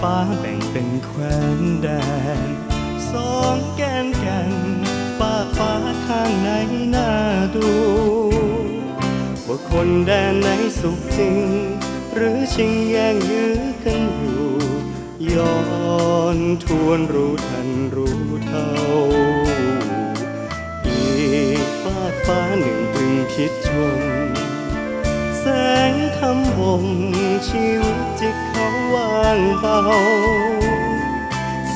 ฟ้าแบ่งเป็นแคว้นแดน สองแกนแกันฝากฟ้าข้างไหนน่าดูว่าคนแดนไหนสุขจริง หรือชิงแย่งยื้อกันอยู่ย้อนทวนรู้ทันรู้เท่า อีกฟากฟ้าหนึ่งพึงคิดชม แสงคำบ่มชีวิตจิตเขา ว่างเบา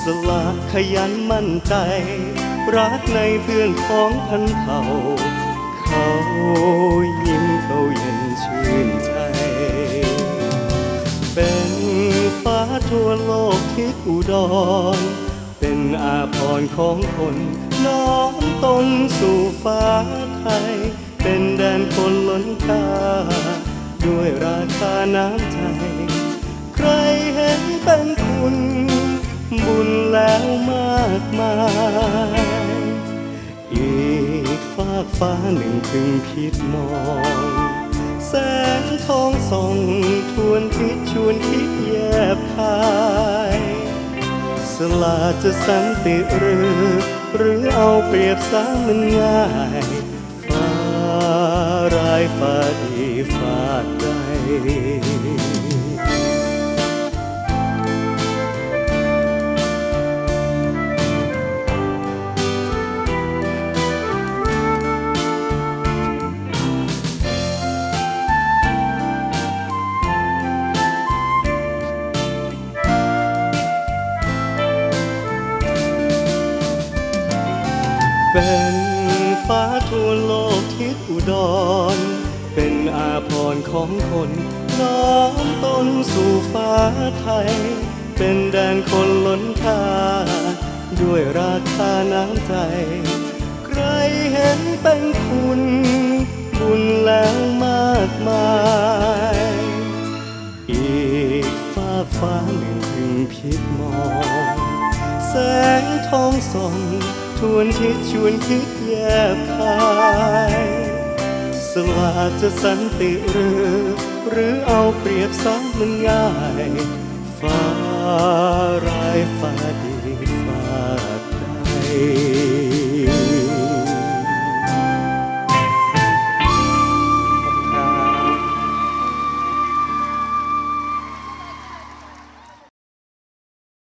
สละขยันมั่นใจ รักในเพื่อนของพันเผ่า เขายิ้มเขาเย็นชื่นใจ เป็นฟ้าทั่วโลกทิศอุดร เป็นอาภรณ์ของคนน้อมตนสู่ฟ้าไทย เป็นแดนคนล้นค่าด้วยราคาน้ำใจากฟ้าหนึ่งพึงผิดมอง แสงทองส่องทวนทิศชวนคิดแยบคายสลาจะสันติหรือ หรือเอาเปรียบสามันง่าย เป็นฟ้าทั่วโลกทิศอุดร เป็นอาภรณ์ของคนน้อมตนสู่ฟ้าไทย เป็นแดนคนล้นค่า ด้วยราคาน้ำใจ ใครเห็นเป็นคุณ บุญแล้วมากมาย อีกฟ้าฟ้าหนึ่งพึงพิดมอง แสงทองส่อง ชวนทิดชวนคิดแยบคายสลาจะสันติหรือ หรือเอาเปรียบซ้ำมันง่าย